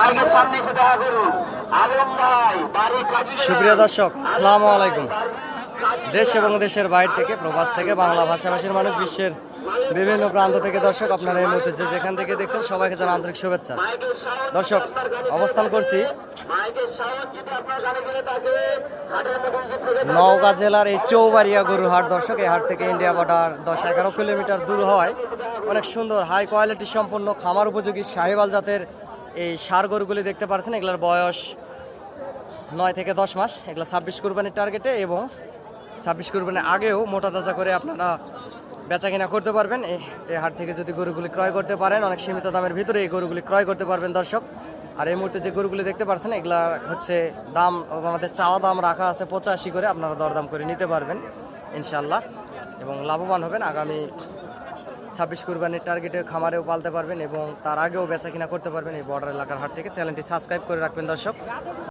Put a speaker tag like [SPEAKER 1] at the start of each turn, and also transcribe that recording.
[SPEAKER 1] মাইকের সামনে এসে দেখা করুন। আলম ভাই বাড়ি কাজী
[SPEAKER 2] সুপ্রিয় দর্শক আসসালামু আলাইকুম। দেশ এবং দেশের বাইরে থেকে প্রবাস থেকে বাংলা ভাষাভাষীর মানুষ বিশ্বের বিভিন্ন প্রান্ত থেকে দর্শক আপনারা এই মুহূর্তে যে যেখান থেকে দেখছেন সবাইকে জানা আন্তরিক শুভেচ্ছা। দর্শক অবস্থান করছি। নওগাঁ জেলার এই চৌবাড়িয়া গরুর হাট দর্শক এই হাট থেকে ইন্ডিয়া বর্ডার দশ এগারো কিলোমিটার দূর হয়। অনেক সুন্দর হাই কোয়ালিটি সম্পন্ন খামার উপযোগী সাহেবাল জাতের এই সার গরুগুলি দেখতে পাচ্ছেন এগুলোর বয়স নয় থেকে দশ মাস। এগুলো ছাব্বিশ কুরবানির টার্গেটে এবং ছাব্বিশ কুরবানির আগেও মোটা তাজা করে আপনারা বেচা কিনা করতে পারবেন। এই হাট থেকে যদি গরুগুলি ক্রয় করতে পারেন, অনেক সীমিত দামের ভিতরে এই গরুগুলি ক্রয় করতে পারবেন দর্শক। আর এই মুহূর্তে যে গরুগুলি দেখতে পাচ্ছেন এগুলা হচ্ছে দাম আমাদের চাওয়া দাম রাখা আছে পঁচাশি করে, আপনারা দরদাম করে নিতে পারবেন ইনশাল্লাহ এবং লাভবান হবেন আগামী ছাব্বিশ কুরবানির টার্গেটে খামারেও পালতে পারবেন এবং তার আগেও বেচা কিনা করতে পারবেন এই বর্ডার এলাকার হাট থেকে। চ্যানেলটি সাবস্ক্রাইব করে রাখবেন দর্শক।